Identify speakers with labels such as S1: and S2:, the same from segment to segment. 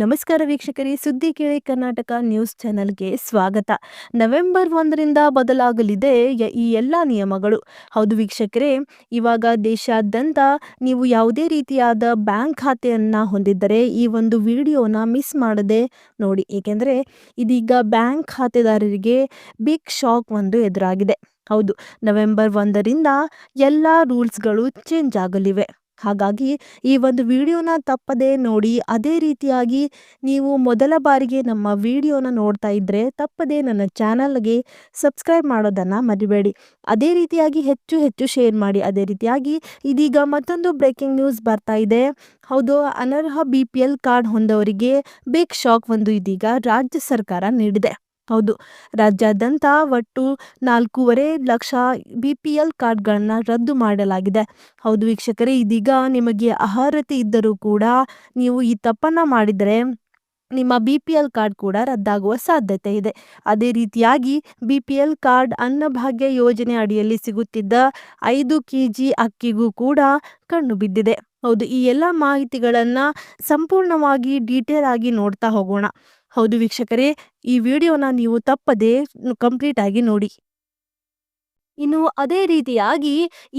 S1: ನಮಸ್ಕಾರ ವೀಕ್ಷಕರೇ, ಸುದ್ದಿ ಕೇಳಿ ಕರ್ನಾಟಕ ನ್ಯೂಸ್ ಚಾನೆಲ್ಗೆ ಸ್ವಾಗತ. ನವೆಂಬರ್ ಒಂದರಿಂದ ಬದಲಾಗಲಿದೆ ಈ ಎಲ್ಲ ನಿಯಮಗಳು. ಹೌದು ವೀಕ್ಷಕರೇ, ಇವಾಗ ದೇಶಾದ್ಯಂತ ನೀವು ಯಾವುದೇ ರೀತಿಯಾದ ಬ್ಯಾಂಕ್ ಖಾತೆಯನ್ನ ಹೊಂದಿದ್ದರೆ ಈ ಒಂದು ವಿಡಿಯೋನ ಮಿಸ್ ಮಾಡದೆ ನೋಡಿ. ಏಕೆಂದರೆ, ಇದೀಗ ಬ್ಯಾಂಕ್ ಖಾತೆದಾರರಿಗೆ ಬಿಗ್ ಶಾಕ್ ಒಂದು ಎದುರಾಗಿದೆ. ಹೌದು, ನವೆಂಬರ್ ಒಂದರಿಂದ ಎಲ್ಲ ರೂಲ್ಸ್ಗಳು ಚೇಂಜ್ ಆಗಲಿವೆ. ಹಾಗಾಗಿ ಈ ಒಂದು ವಿಡಿಯೋನ ತಪ್ಪದೆ ನೋಡಿ, ಅದೇ ರೀತಿಯಾಗಿ ನೀವು ಮೊದಲ ಬಾರಿಗೆ ನಮ್ಮ ವಿಡಿಯೋನ ನೋಡ್ತಾ ಇದ್ದರೆ ತಪ್ಪದೆ ನನ್ನ ಚಾನಲ್ಗೆ ಸಬ್ಸ್ಕ್ರೈಬ್ ಮಾಡೋದನ್ನು ಮರಿಬೇಡಿ. ಅದೇ ರೀತಿಯಾಗಿ ಹೆಚ್ಚು ಹೆಚ್ಚು ಶೇರ್ ಮಾಡಿ. ಅದೇ ರೀತಿಯಾಗಿ ಇದೀಗ ಮತ್ತೊಂದು ಬ್ರೇಕಿಂಗ್ ನ್ಯೂಸ್ ಬರ್ತಾ ಇದೆ. ಹೌದು, ಅನರ್ಹ ಬಿ ಕಾರ್ಡ್ ಹೊಂದವರಿಗೆ ಬಿಗ್ ಶಾಕ್ ಒಂದು ಇದೀಗ ರಾಜ್ಯ ಸರ್ಕಾರ ನೀಡಿದೆ. ಹೌದು. ರಾಜ್ಯಾದ್ಯಂತ ಒಟ್ಟು ನಾಲ್ಕೂವರೆ ಲಕ್ಷ ಬಿ ಪಿ ಎಲ್ ಕಾರ್ಡ್ಗಳನ್ನು ರದ್ದು ಮಾಡಲಾಗಿದೆ. ಹೌದು ವೀಕ್ಷಕರೇ, ಇದೀಗ ನಿಮಗೆ ಅರ್ಹತೆ ಇದ್ದರೂ ಕೂಡ ನೀವು ಈ ತಪ್ಪನ್ನು ಮಾಡಿದರೆ ನಿಮ್ಮ ಬಿ ಪಿ ಎಲ್ ಕಾರ್ಡ್ ಕೂಡ ರದ್ದಾಗುವ ಸಾಧ್ಯತೆ ಇದೆ. ಅದೇ ರೀತಿಯಾಗಿ B P L card Annabhagya ಯೋಜನೆ ಅಡಿಯಲ್ಲಿ ಸಿಗುತ್ತಿದ್ದ ಐದು ಕೆ ಜಿ ಅಕ್ಕಿಗೂ ಕೂಡ ಕಣ್ಣು ಬಿದ್ದಿದೆ. ಹೌದು, ಈ ಎಲ್ಲ ಮಾಹಿತಿಗಳನ್ನು ಸಂಪೂರ್ಣವಾಗಿ ಡೀಟೇಲ್ ಆಗಿ ನೋಡ್ತಾ ಹೋಗೋಣ. ಹೌದು ವೀಕ್ಷಕರೇ, ಈ ವಿಡಿಯೋನ ನೀವು ತಪ್ಪದೆ ಕಂಪ್ಲೀಟ್ ಆಗಿ ನೋಡಿ. ಇನ್ನು ಅದೇ ರೀತಿಯಾಗಿ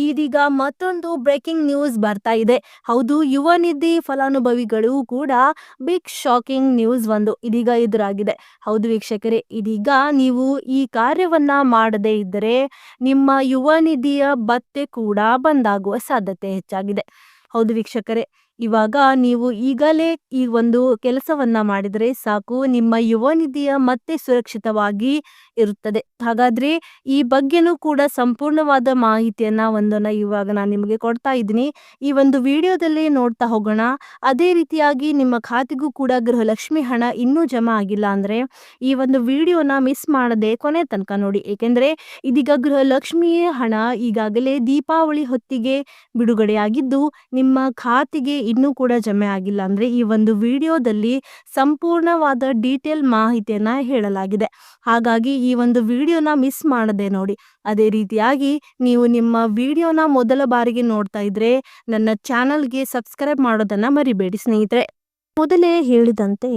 S1: ಇದೀಗ ಮತ್ತೊಂದು ಬ್ರೇಕಿಂಗ್ ನ್ಯೂಸ್ ಬರ್ತಾ ಇದೆ. ಹೌದು, ಯುವ ನಿಧಿ ಫಲಾನುಭವಿಗಳು ಕೂಡ ಬಿಗ್ ಶಾಕಿಂಗ್ ನ್ಯೂಸ್ ಒಂದು ಇದೀಗ ಎದುರಾಗಿದೆ. ಹೌದು ವೀಕ್ಷಕರೇ, ಇದೀಗ ನೀವು ಈ ಕಾರ್ಯವನ್ನ ಮಾಡದೇ ಇದ್ದರೆ ನಿಮ್ಮ ಯುವ ನಿಧಿಯ ಭತ್ತೆ ಕೂಡ ಬಂದಾಗುವ ಸಾಧ್ಯತೆ ಹೆಚ್ಚಾಗಿದೆ. ಹೌದು ವೀಕ್ಷಕರೇ ಇವಾಗ ನೀವು ಈಗಲೇ ಈ ಒಂದು ಕೆಲಸವನ್ನ ಮಾಡಿದರೆ ಸಾಕು. ನಿಮ್ಮ ಯುವ ನಿಧಿಯ ಮತ್ತೆ ಸುರಕ್ಷಿತವಾಗಿ ಇರುತ್ತದೆ. ಹಾಗಾದ್ರೆ ಈ ಬಗ್ಗೆನೂ ಕೂಡ ಸಂಪೂರ್ಣವಾದ ಮಾಹಿತಿಯನ್ನ ಒಂದನ್ನ ಇವಾಗ ನಾನು ನಿಮಗೆ ಕೊಡ್ತಾ ಇದ್ದೀನಿ. ಈ ಒಂದು ವಿಡಿಯೋದಲ್ಲಿ ನೋಡ್ತಾ ಹೋಗೋಣ. ಅದೇ ರೀತಿಯಾಗಿ ನಿಮ್ಮ ಖಾತೆಗೂ ಕೂಡ ಗೃಹಲಕ್ಷ್ಮಿ ಹಣ ಇನ್ನೂ ಜಮಾ ಆಗಿಲ್ಲ ಅಂದ್ರೆ ಈ ಒಂದು ವಿಡಿಯೋನ ಮಿಸ್ ಮಾಡದೆ ಕೊನೆ ತನಕ ನೋಡಿ. ಏಕೆಂದ್ರೆ ಇದೀಗ ಗೃಹಲಕ್ಷ್ಮಿ ಹಣ ಈಗಾಗಲೇ ದೀಪಾವಳಿ ಹೊತ್ತಿಗೆ ಬಿಡುಗಡೆಯಾಗಿದ್ದು ನಿಮ್ಮ ಖಾತೆಗೆ ಇನ್ನೂ ಕೂಡ ಜಮೆ ಆಗಿಲ್ಲ ಅಂದ್ರೆ ಈ ಒಂದು ವಿಡಿಯೋದಲ್ಲಿ ಸಂಪೂರ್ಣವಾದ ಡೀಟೇಲ್ ಮಾಹಿತಿಯನ್ನ ಹೇಳಲಾಗಿದೆ. ಹಾಗಾಗಿ ಒಂದು ವಿಡಿಯೋನ ಮಿಸ್ ಮಾಡದೆ ನೋಡಿ. ಅದೇ ರೀತಿಯಾಗಿ ನೀವು ನಿಮ್ಮ ವಿಡಿಯೋನ ಮೊದಲ ಬಾರಿಗೆ ನೋಡ್ತಾ ಇದ್ರೆ ನನ್ನ ಚಾನಲ್ಗೆ ಸಬ್ಸ್ಕ್ರೈಬ್ ಮಾಡೋದನ್ನ ಮರಿಬೇಡಿ ಸ್ನೇಹಿತರೆ. ಮೊದಲೇ ಹೇಳಿದಂತೆ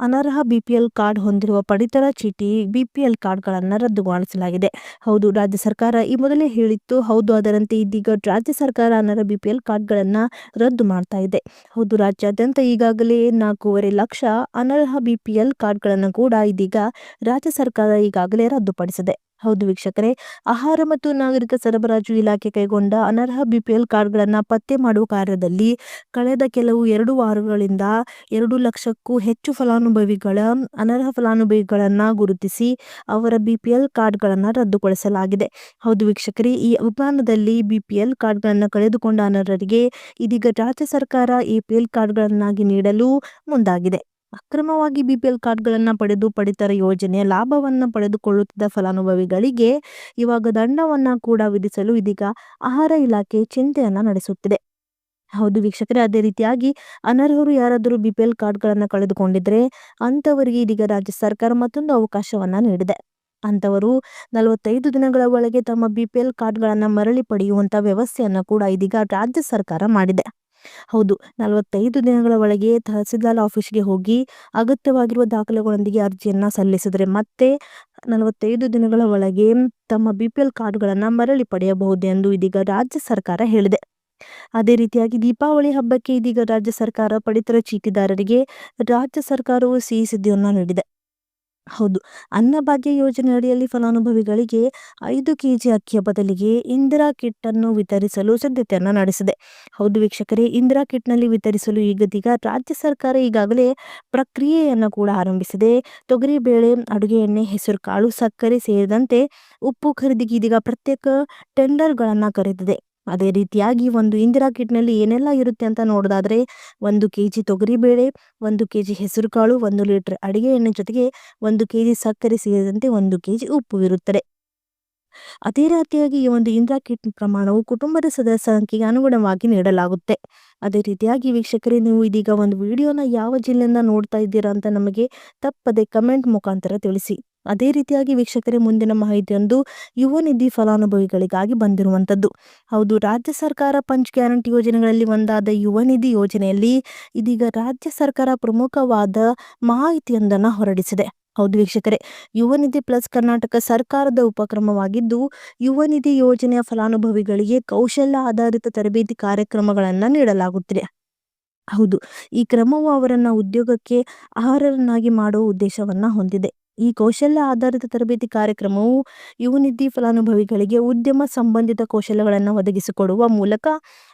S1: ಅನರ್ಹ ಬಿಪಿಎಲ್ ಕಾರ್ಡ್ ಹೊಂದಿರುವ ಪಡಿತರ ಚೀಟಿ ಬಿಪಿಎಲ್ ಕಾರ್ಡ್ಗಳನ್ನು ರದ್ದುಗೊಳಿಸಲಾಗಿದೆ. ಹೌದು, ರಾಜ್ಯ ಸರ್ಕಾರ ಈ ಮೊದಲೇ ಹೇಳಿತ್ತು. ಹೌದು, ಅದರಂತೆ ಇದೀಗ ರಾಜ್ಯ ಸರ್ಕಾರ ಅನರ್ಹ ಬಿಪಿಎಲ್ ಕಾರ್ಡ್ಗಳನ್ನು ರದ್ದು ಮಾಡ್ತಾ ಇದೆ. ಹೌದು, ರಾಜ್ಯಾದ್ಯಂತ ಈಗಾಗಲೇ ನಾಲ್ಕೂವರೆ ಲಕ್ಷ ಅನರ್ಹ ಬಿಪಿಎಲ್ ಕಾರ್ಡ್ಗಳನ್ನು ಕೂಡ ಇದೀಗ ರಾಜ್ಯ ಸರ್ಕಾರ ಈಗಾಗಲೇ ರದ್ದುಪಡಿಸಿದೆ. ಹೌದು ವೀಕ್ಷಕರೇ. ಆಹಾರ ಮತ್ತು ನಾಗರಿಕ ಸರಬರಾಜು ಇಲಾಖೆ ಕೈಗೊಂಡ ಅನರ್ಹ ಬಿಪಿಎಲ್ ಕಾರ್ಡ್ಗಳನ್ನು ಪತ್ತೆ ಮಾಡುವ ಕಾರ್ಯದಲ್ಲಿ ಕಳೆದ ಕೆಲವು ಎರಡು ವಾರಗಳಿಂದ ಎರಡು ಲಕ್ಷಕ್ಕೂ ಹೆಚ್ಚು ಫಲಾನುಭವಿಗಳ, ಅನರ್ಹ ಫಲಾನುಭವಿಗಳನ್ನು ಗುರುತಿಸಿ ಅವರ ಬಿಪಿಎಲ್ ಕಾರ್ಡ್ಗಳನ್ನು ರದ್ದುಗೊಳಿಸಲಾಗಿದೆ. ಹೌದು ವೀಕ್ಷಕರೇ, ಈ ಅಭಿಯಾನದಲ್ಲಿ ಬಿಪಿಎಲ್ ಕಾರ್ಡ್ಗಳನ್ನು ಕಳೆದುಕೊಂಡ ಅನರ್ಹರಿಗೆ ಇದೀಗ ರಾಜ್ಯ ಸರ್ಕಾರ ಎಪಿಎಲ್ ಕಾರ್ಡ್ಗಳನ್ನಾಗಿ ನೀಡಲು ಮುಂದಾಗಿದೆ. ಅಕ್ರಮವಾಗಿ ಬಿಪಿಎಲ್ ಕಾರ್ಡ್ಗಳನ್ನು ಪಡೆದು ಪಡಿತರ ಯೋಜನೆ, ಲಾಭವನ್ನು ಪಡೆದುಕೊಳ್ಳುತ್ತಿದ್ದ ಫಲಾನುಭವಿಗಳಿಗೆ ಇವಾಗ ದಂಡವನ್ನ ಕೂಡ ವಿಧಿಸಲು ಇದೀಗ ಆಹಾರ ಇಲಾಖೆ ಚಿಂತೆಯನ್ನ ನಡೆಸುತ್ತಿದೆ. ಹೌದು ವೀಕ್ಷಕರೇ, ಅದೇ ರೀತಿಯಾಗಿ ಅನರ್ಹರು ಯಾರಾದರೂ ಬಿಪಿಎಲ್ ಕಾರ್ಡ್ಗಳನ್ನು ಕಳೆದುಕೊಂಡಿದ್ರೆ ಅಂಥವರಿಗೆ ಇದೀಗ ರಾಜ್ಯ ಸರ್ಕಾರ ಮತ್ತೊಂದು ಅವಕಾಶವನ್ನ ನೀಡಿದೆ. ಅಂಥವರು ನಲವತ್ತೈದು ದಿನಗಳ ಒಳಗೆ ತಮ್ಮ ಬಿಪಿಎಲ್ ಕಾರ್ಡ್ಗಳನ್ನು ಮರಳಿ ಪಡೆಯುವಂತ ವ್ಯವಸ್ಥೆಯನ್ನು ಕೂಡ ಇದೀಗ ರಾಜ್ಯ ಸರ್ಕಾರ ಮಾಡಿದೆ. ಹೌದು. ನಲವತ್ತೈದು ದಿನಗಳ ಒಳಗೆ ತಹಸೀಲ್ದಾರ್ ಆಫೀಸ್ಗೆ ಹೋಗಿ ಅಗತ್ಯವಾಗಿರುವ ದಾಖಲೆಗಳೊಂದಿಗೆ ಅರ್ಜಿಯನ್ನ ಸಲ್ಲಿಸಿದರೆ ಮತ್ತೆ ನಲವತ್ತೈದು ದಿನಗಳ ಒಳಗೆ ತಮ್ಮ ಬಿ ಪಿ ಎಲ್ ಕಾರ್ಡ್ಗಳನ್ನು ಮರಳಿ ಪಡೆಯಬಹುದು ಎಂದು ಇದೀಗ ರಾಜ್ಯ ಸರ್ಕಾರ ಹೇಳಿದೆ. ಅದೇ ರೀತಿಯಾಗಿ ದೀಪಾವಳಿ ಹಬ್ಬಕ್ಕೆ ಇದೀಗ ರಾಜ್ಯ ಸರ್ಕಾರ ಪಡಿತರ ಚೀಟಿದಾರರಿಗೆ ರಾಜ್ಯ ಸರ್ಕಾರವು ಸಿಹಿ ಸುದ್ದಿಯನ್ನು ನೀಡಿದೆ. ಹೌದು. ಅನ್ನಭಾಗ್ಯ ಯೋಜನೆ ಅಡಿಯಲ್ಲಿ ಫಲಾನುಭವಿಗಳಿಗೆ ಐದು ಕೆಜಿ ಅಕ್ಕಿಯ ಬದಲಿಗೆ ಇಂದಿರಾ ಕಿಟ್ ಅನ್ನು ವಿತರಿಸಲು ಸಿದ್ಧತೆಯನ್ನು ನಡೆಸಿದೆ. ಹೌದು ವೀಕ್ಷಕರೇ, ಇಂದಿರಾ ಕಿಟ್ನಲ್ಲಿ ವಿತರಿಸಲು ಈಗದೀಗ ರಾಜ್ಯ ಸರ್ಕಾರ ಈಗಾಗಲೇ ಪ್ರಕ್ರಿಯೆಯನ್ನು ಕೂಡ ಆರಂಭಿಸಿದೆ. ತೊಗರಿಬೇಳೆ ಅಡುಗೆ ಎಣ್ಣೆ, ಹೆಸರು ಕಾಳು, ಸಕ್ಕರೆ ಸೇರಿದಂತೆ ಉಪ್ಪು ಖರೀದಿಗೆ ಇದೀಗ ಪ್ರತ್ಯೇಕ ಟೆಂಡರ್ಗಳನ್ನು ಕರೆದಿದೆ. ಅದೇ ರೀತಿಯಾಗಿ ಒಂದು ಇಂದಿರಾ ಕಿಟ್ನಲ್ಲಿ ಏನೆಲ್ಲ ಇರುತ್ತೆ ಅಂತ ನೋಡೋದಾದ್ರೆ, ಒಂದು ಕೆ ಜಿ ತೊಗರಿಬೇಳೆ ಒಂದು ಕೆ ಜಿ ಹೆಸರುಕಾಳು ಒಂದು ಲೀಟರ್ ಅಡಿಗೆ ಎಣ್ಣೆ ಜೊತೆಗೆ ಒಂದು ಕೆ ಜಿ ಸಕ್ಕರೆ ಸೇರಿದಂತೆ ಒಂದು ಕೆ ಜಿ ಉಪ್ಪು ಇರುತ್ತದೆ. ಅದೇ ರೀತಿಯಾಗಿ ಈ ಒಂದು ಇಂದ್ರಾ ಕಿಟ್ ಪ್ರಮಾಣವು ಕುಟುಂಬದ ಸದಸ್ಯ ಸಂಖ್ಯೆಗೆ ಅನುಗುಣವಾಗಿ ನೀಡಲಾಗುತ್ತೆ. ಅದೇ ರೀತಿಯಾಗಿ ವೀಕ್ಷಕರೇ, ನೀವು ಇದೀಗ ಒಂದು ವಿಡಿಯೋನ ಯಾವ ಜಿಲ್ಲೆಯಿಂದ ನೋಡ್ತಾ ಇದ್ದೀರಾ ಅಂತ ನಮಗೆ ತಪ್ಪದೆ ಕಮೆಂಟ್ ಮುಖಾಂತರ ತಿಳಿಸಿ. ಅದೇ ರೀತಿಯಾಗಿ ವೀಕ್ಷಕರೇ, ಮುಂದಿನ ಮಾಹಿತಿಯೊಂದು ಯುವ ನಿಧಿ ಫಲಾನುಭವಿಗಳಿಗಾಗಿ ಬಂದಿರುವಂಥದ್ದು. ಹೌದು, ರಾಜ್ಯ ಸರ್ಕಾರ ಪಂಚ್ ಗ್ಯಾರಂಟಿ ಯೋಜನೆಗಳಲ್ಲಿ ಒಂದಾದ ಯುವ ನಿಧಿ ಯೋಜನೆಯಲ್ಲಿ ಇದೀಗ ರಾಜ್ಯ ಸರ್ಕಾರ ಪ್ರಮುಖವಾದ ಮಾಹಿತಿಯೊಂದನ್ನು ಹೊರಡಿಸಿದೆ. ಹೌದು ವೀಕ್ಷಕರೇ. ಯುವ ನಿಧಿ ಪ್ಲಸ್ ಕರ್ನಾಟಕ ಸರ್ಕಾರದ ಉಪಕ್ರಮವಾಗಿದ್ದು, ಯುವ ನಿಧಿ ಯೋಜನೆಯ ಫಲಾನುಭವಿಗಳಿಗೆ ಕೌಶಲ್ಯ ಆಧಾರಿತ ತರಬೇತಿ ಕಾರ್ಯಕ್ರಮಗಳನ್ನು ನೀಡಲಾಗುತ್ತಿದೆ. ಹೌದು, ಈ ಕ್ರಮವು ಅವರನ್ನ ಉದ್ಯೋಗಕ್ಕೆ ಅರ್ಹರನ್ನಾಗಿ ಮಾಡುವ ಉದ್ದೇಶವನ್ನ ಹೊಂದಿದೆ. ಈ ಕೌಶಲ್ಯ ಆಧಾರಿತ ತರಬೇತಿ ಕಾರ್ಯಕ್ರಮವು ಯುವ ನಿಧಿ ಫಲಾನುಭವಿಗಳಿಗೆ ಉದ್ಯಮ ಸಂಬಂಧಿತ ಕೌಶಲ್ಯಗಳನ್ನು ಒದಗಿಸಿಕೊಡುವ ಮೂಲಕ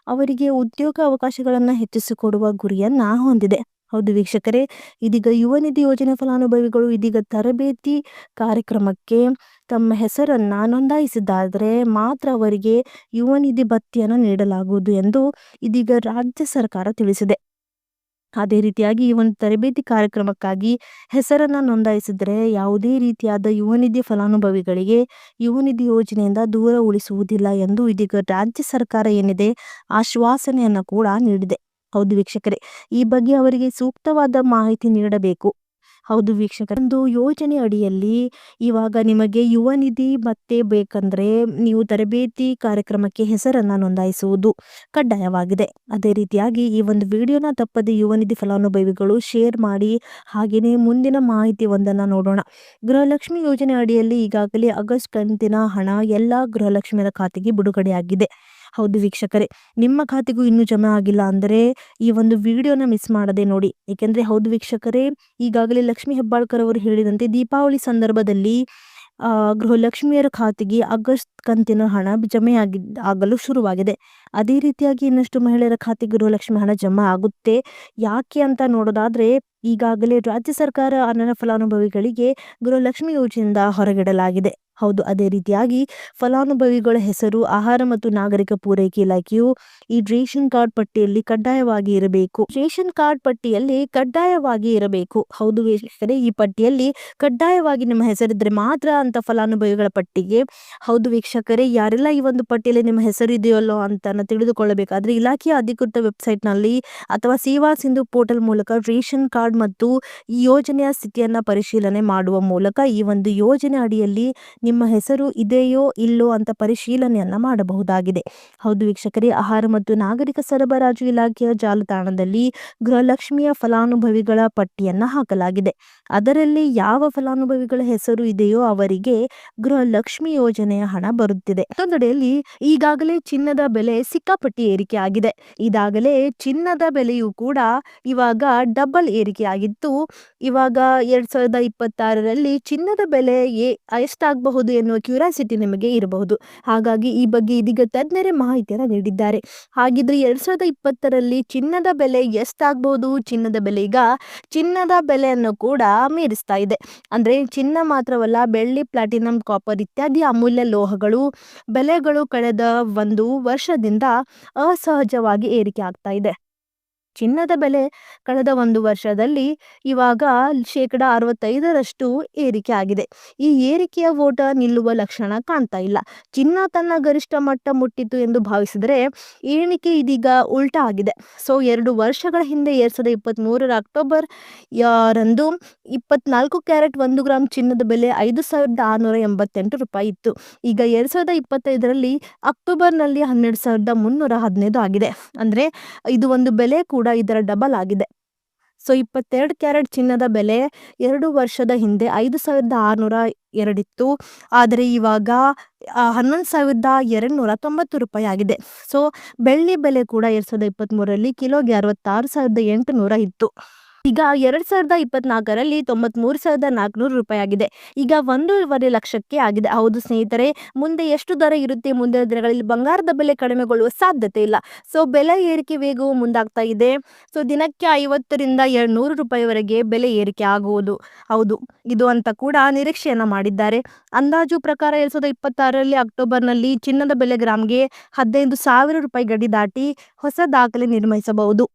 S1: ಅವರಿಗೆ ಉದ್ಯೋಗ ಅವಕಾಶಗಳನ್ನು ಹೆಚ್ಚಿಸಿಕೊಡುವ ಗುರಿಯನ್ನ ಹೊಂದಿದೆ. ಹೌದು ವೀಕ್ಷಕರೇ, ಇದೀಗ ಯುವ ನಿಧಿ ಯೋಜನೆ ಫಲಾನುಭವಿಗಳು ಇದೀಗ ತರಬೇತಿ ಕಾರ್ಯಕ್ರಮಕ್ಕೆ ತಮ್ಮ ಹೆಸರನ್ನ ನೋಂದಾಯಿಸಿದ್ದಾದರೆ ಮಾತ್ರ ಅವರಿಗೆ ಯುವ ನಿಧಿ ಭತ್ಯೆಯನ್ನು ನೀಡಲಾಗುವುದು ಎಂದು ಇದೀಗ ರಾಜ್ಯ ಸರ್ಕಾರ ತಿಳಿಸಿದೆ. ಅದೇ ರೀತಿಯಾಗಿ ಈ ಒಂದು ತರಬೇತಿ ಕಾರ್ಯಕ್ರಮಕ್ಕಾಗಿ ಹೆಸರನ್ನ ನೋಂದಾಯಿಸಿದರೆ ಯಾವುದೇ ರೀತಿಯಾದ ಯುವ ನಿಧಿ ಫಲಾನುಭವಿಗಳಿಗೆ ಯುವ ನಿಧಿ ಯೋಜನೆಯಿಂದ ದೂರ ಉಳಿಸುವುದಿಲ್ಲ ಎಂದು ಇದೀಗ ರಾಜ್ಯ ಸರ್ಕಾರ ಏನಿದೆ ಆಶ್ವಾಸನೆಯನ್ನು ಕೂಡ ನೀಡಿದೆ. ಹೌದು ವೀಕ್ಷಕರೇ, ಈ ಬಗ್ಗೆ ಅವರಿಗೆ ಸೂಕ್ತವಾದ ಮಾಹಿತಿ ನೀಡಬೇಕು. ಹೌದು ವೀಕ್ಷಕರೇ, ಒಂದು ಯೋಜನೆ ಅಡಿಯಲ್ಲಿ ಇವಾಗ ನಿಮಗೆ ಯುವ ನಿಧಿ ಮತ್ತೆ ಬೇಕಂದ್ರೆ ನೀವು ತರಬೇತಿ ಕಾರ್ಯಕ್ರಮಕ್ಕೆ ಹೆಸರನ್ನ ನೋಂದಾಯಿಸುವುದು ಕಡ್ಡಾಯವಾಗಿದೆ. ಅದೇ ರೀತಿಯಾಗಿ ಈ ಒಂದು ವಿಡಿಯೋನ ತಪ್ಪದೆ ಯುವ ನಿಧಿ ಫಲಾನುಭವಿಗಳು ಶೇರ್ ಮಾಡಿ ಹಾಗೆಯೇ ಮುಂದಿನ ಮಾಹಿತಿ ಒಂದನ್ನು ನೋಡೋಣ. ಗೃಹಲಕ್ಷ್ಮಿ ಯೋಜನೆ ಅಡಿಯಲ್ಲಿ ಈಗಾಗಲೇ ಆಗಸ್ಟ್ ಕಂತಿನ ಹಣ ಎಲ್ಲ ಗೃಹಲಕ್ಷ್ಮಿಯರ ಖಾತೆಗೆ ಬಿಡುಗಡೆಯಾಗಿದೆ. ಹೌದು ವೀಕ್ಷಕರೇ, ನಿಮ್ಮ ಖಾತೆಗೂ ಇನ್ನೂ ಜಮಾ ಆಗಿಲ್ಲ ಅಂದರೆ ಈ ಒಂದು ವಿಡಿಯೋನ ಮಿಸ್ ಮಾಡದೆ ನೋಡಿ. ಏಕೆಂದರೆ ಹೌದು ವೀಕ್ಷಕರೇ, ಈಗಾಗಲೇ ಲಕ್ಷ್ಮಿ ಹೆಬ್ಬಾಳ್ಕರ್ ಅವರು ಹೇಳಿದಂತೆ ದೀಪಾವಳಿ ಸಂದರ್ಭದಲ್ಲಿ ಗೃಹಲಕ್ಷ್ಮಿಯರ ಖಾತೆಗೆ ಆಗಸ್ಟ್ ಕಂತಿನ ಹಣ ಜಮೆಯಾಗಿ ಆಗಲು ಶುರುವಾಗಿದೆ. ಅದೇ ರೀತಿಯಾಗಿ ಇನ್ನಷ್ಟು ಮಹಿಳೆಯರ ಖಾತೆಗೆ ಗೃಹಲಕ್ಷ್ಮಿ ಹಣ ಜಮಾ ಆಗುತ್ತೆ. ಯಾಕೆ ಅಂತ ನೋಡೋದಾದ್ರೆ, ಈಗಾಗಲೇ ರಾಜ್ಯ ಸರ್ಕಾರ ಅನ್ನ ಫಲಾನುಭವಿಗಳಿಗೆ ಗೃಹಲಕ್ಷ್ಮಿ ಯೋಜನೆಯಿಂದ ಹೊರಗಿಡಲಾಗಿದೆ. ಹೌದು, ಅದೇ ರೀತಿಯಾಗಿ ಫಲಾನುಭವಿಗಳ ಹೆಸರು, ಆಹಾರ ಮತ್ತು ನಾಗರಿಕ ಪೂರೈಕೆ ಇಲಾಖೆಯು ಈ ರೇಷನ್ ಕಾರ್ಡ್ ಪಟ್ಟಿಯಲ್ಲಿ ಕಡ್ಡಾಯವಾಗಿ ಇರಬೇಕು. ರೇಷನ್ ಕಾರ್ಡ್ ಪಟ್ಟಿಯಲ್ಲಿ ಕಡ್ಡಾಯವಾಗಿ ಇರಬೇಕು. ಹೌದು ವೀಕ್ಷಕರೇ ಈ ಪಟ್ಟಿಯಲ್ಲಿ ಕಡ್ಡಾಯವಾಗಿ ನಿಮ್ಮ ಹೆಸರಿದ್ರೆ ಮಾತ್ರ ಅಂತ ಫಲಾನುಭವಿಗಳ ಪಟ್ಟಿಗೆ, ಹೌದು ವೀಕ್ಷಕರೇ, ಯಾರೆಲ್ಲ ಈ ಒಂದು ಪಟ್ಟಿಯಲ್ಲಿ ನಿಮ್ಮ ಹೆಸರು ಇದೆಯಲ್ಲೋ ಅಂತ ತಿಳಿದುಕೊಳ್ಳಬೇಕಾದ್ರೆ ಇಲಾಖೆಯ ಅಧಿಕೃತ ವೆಬ್ಸೈಟ್ನಲ್ಲಿ ಅಥವಾ ಸೇವಾ ಸಿಂಧು ಪೋರ್ಟಲ್ ಮೂಲಕ ರೇಷನ್ ಕಾರ್ಡ್ ಮತ್ತು ಈ ಯೋಜನೆಯ ಸ್ಥಿತಿಯನ್ನ ಪರಿಶೀಲನೆ ಮಾಡುವ ಮೂಲಕ ಈ ಒಂದು ಯೋಜನೆ ಅಡಿಯಲ್ಲಿ ನಿಮ್ಮ ಹೆಸರು ಇದೆಯೋ ಇಲ್ಲೋ ಅಂತ ಪರಿಶೀಲನೆಯನ್ನ ಮಾಡಬಹುದಾಗಿದೆ. ಹೌದು ವೀಕ್ಷಕರೇ, ಆಹಾರ ಮತ್ತು ನಾಗರಿಕ ಸರಬರಾಜು ಇಲಾಖೆಯ ಜಾಲತಾಣದಲ್ಲಿ ಗೃಹಲಕ್ಷ್ಮಿಯ ಫಲಾನುಭವಿಗಳ ಪಟ್ಟಿಯನ್ನ ಹಾಕಲಾಗಿದೆ. ಅದರಲ್ಲಿ ಯಾವ ಫಲಾನುಭವಿಗಳ ಹೆಸರು ಇದೆಯೋ ಅವರಿಗೆ ಗೃಹಲಕ್ಷ್ಮಿ ಯೋಜನೆಯ ಹಣ ಬರುತ್ತಿದೆ. ಮತ್ತೊಂದೆಡೆಯಲ್ಲಿ ಈಗಾಗಲೇ ಚಿನ್ನದ ಬೆಲೆ ಸಿಕ್ಕಾಪಟ್ಟಿ ಏರಿಕೆ ಆಗಿದೆ. ಇದಾಗಲೇ ಚಿನ್ನದ ಬೆಲೆಯು ಕೂಡ ಇವಾಗ ಡಬಲ್ ಏರಿಕೆ ಆಗಿತ್ತು. ಇವಾಗ ಎರಡ್ ಸಾವಿರದ ಇಪ್ಪತ್ತಾರರಲ್ಲಿ ಚಿನ್ನದ ಬೆಲೆ ಎಷ್ಟಾಗಬಹುದು? ಆಗಬಹುದು ಎನ್ನುವ ಕ್ಯೂರಿಯಾಸಿಟಿ ನಿಮಗೆ ಇರಬಹುದು. ಹಾಗಾಗಿ ಈ ಬಗ್ಗೆ ಇದೀಗ ತಜ್ಞರೇ ಮಾಹಿತಿಯನ್ನು ನೀಡಿದ್ದಾರೆ. ಹಾಗಿದ್ರೆ ಎರಡ್ ಸಾವಿರದ ಇಪ್ಪತ್ತರಲ್ಲಿ ಚಿನ್ನದ ಬೆಲೆ ಎಷ್ಟಾಗಬಹುದು? ಚಿನ್ನದ ಬೆಲೆ ಈಗ ಚಿನ್ನದ ಬೆಲೆಯನ್ನು ಕೂಡ ಮೀರಿಸ್ತಾ ಇದೆ. ಅಂದ್ರೆ ಚಿನ್ನ ಮಾತ್ರವಲ್ಲ, ಬೆಳ್ಳಿ, ಪ್ಲಾಟಿನಂ ಕಾಪರ್ ಇತ್ಯಾದಿ ಅಮೂಲ್ಯ ಲೋಹಗಳು, ಬೆಲೆಗಳು ಕಳೆದ ಒಂದು ವರ್ಷದಿಂದ ಅಸಹಜವಾಗಿ ಏರಿಕೆ ಆಗ್ತಾ ಇದೆ. ಚಿನ್ನದ ಬೆಲೆ ಕಳೆದ ಒಂದು ವರ್ಷದಲ್ಲಿ ಇವಾಗ ಶೇಕಡ ಅರವತ್ತೈದರಷ್ಟು ಏರಿಕೆ ಆಗಿದೆ. ಈ ಏರಿಕೆಯ ಓಟ ನಿಲ್ಲುವ ಲಕ್ಷಣ ಕಾಣ್ತಾ ಇಲ್ಲ. ಚಿನ್ನ ತನ್ನ ಗರಿಷ್ಠ ಮಟ್ಟ ಮುಟ್ಟಿತು ಎಂದು ಭಾವಿಸಿದರೆ ಏಣಿಕೆ ಇದೀಗ ಉಲ್ಟಾ ಆಗಿದೆ. ಸೊ, ಎರಡು ವರ್ಷಗಳ ಹಿಂದೆ ಎರಡ್ ಸಾವಿರದ ಇಪ್ಪತ್ತ್ ಮೂರರ ಅಕ್ಟೋಬರ್ ರಂದು ಇಪ್ಪತ್ನಾಲ್ಕು ಕ್ಯಾರೆಟ್ ಒಂದು ಗ್ರಾಮ್ ಚಿನ್ನದ ಬೆಲೆ ಐದು ಸಾವಿರದ ಆರುನೂರ ಎಂಬತ್ತೆಂಟು ರೂಪಾಯಿ ಇತ್ತು. ಈಗ ಎರಡ್ ಸಾವಿರದ ಇಪ್ಪತ್ತೈದರಲ್ಲಿ ಅಕ್ಟೋಬರ್ನಲ್ಲಿ ಹನ್ನೆರಡು ಸಾವಿರದ ಮುನ್ನೂರ ಹದಿನೈದು ಆಗಿದೆ. ಅಂದರೆ ಇದು ಒಂದು ಬೆಲೆ ಕೂಡ ಕೂಡ ಇದರ ಡಬಲ್ ಆಗಿದೆ. ಸೊ ಇಪ್ಪತ್ತೆರಡು ಕ್ಯಾರೆಟ್ ಚಿನ್ನದ ಬೆಲೆ ಎರಡು ವರ್ಷದ ಹಿಂದೆ ಐದು ಸಾವಿರದ ಆರುನೂರ ಎರಡಿತ್ತು. ಆದರೆ ಇವಾಗ ಹನ್ನೊಂದು ಸಾವಿರದ ಎರಡು ನೂರ ತೊಂಬತ್ತು ರೂಪಾಯಿ ಆಗಿದೆ. ಸೊ ಬೆಳ್ಳಿ ಬೆಲೆ ಕೂಡ ಎರಡು ಸಾವಿರದ ಇಪ್ಪತ್ತ್ ಮೂರರಲ್ಲಿ ಕಿಲೋಗೆ ಅರವತ್ತಾರು ಸಾವಿರದ ಎಂಟುನೂರ ಇತ್ತು. ಈಗ ಎರಡ್ ಸಾವಿರದ ಇಪ್ಪತ್ನಾಲ್ಕರಲ್ಲಿ ತೊಂಬತ್ ಮೂರು ಸಾವಿರದ ನಾಲ್ಕುನೂರು ರೂಪಾಯಿ ಆಗಿದೆ ಈಗ ಒಂದೂವರೆ ಲಕ್ಷಕ್ಕೆ ಆಗಿದೆ. ಹೌದು ಸ್ನೇಹಿತರೆ, ಮುಂದೆ ಎಷ್ಟು ದರ ಇರುತ್ತೆ ಮುಂದಿನ ದಿನಗಳಲ್ಲಿ? ಬಂಗಾರದ ಬೆಲೆ ಕಡಿಮೆಗೊಳ್ಳುವ ಸಾಧ್ಯತೆ ಇಲ್ಲ. ಸೊ ಬೆಲೆ ಏರಿಕೆ ವೇಗವು ಮುಂದಾಗ್ತಾ ಇದೆ. ಸೊ ದಿನಕ್ಕೆ ಐವತ್ತರಿಂದ ಎರಡು ನೂರು ರೂಪಾಯಿವರೆಗೆ ಬೆಲೆ ಏರಿಕೆ ಆಗುವುದು. ಹೌದು, ಇದು ಅಂತ ಕೂಡ ನಿರೀಕ್ಷೆಯನ್ನ ಮಾಡಿದ್ದಾರೆ. ಅಂದಾಜು ಪ್ರಕಾರ ಎರಡ್ ಸಾವಿರದ ಇಪ್ಪತ್ತಾರರಲ್ಲಿ ಅಕ್ಟೋಬರ್ನಲ್ಲಿ ಚಿನ್ನದ ಬೆಲೆ ಗ್ರಾಮ್ಗೆ ಹದಿನೈದು ಸಾವಿರ ರೂಪಾಯಿ ಗಡಿ ದಾಟಿ ಹೊಸ ದಾಖಲೆ ನಿರ್ಮಿಸಬಹುದು.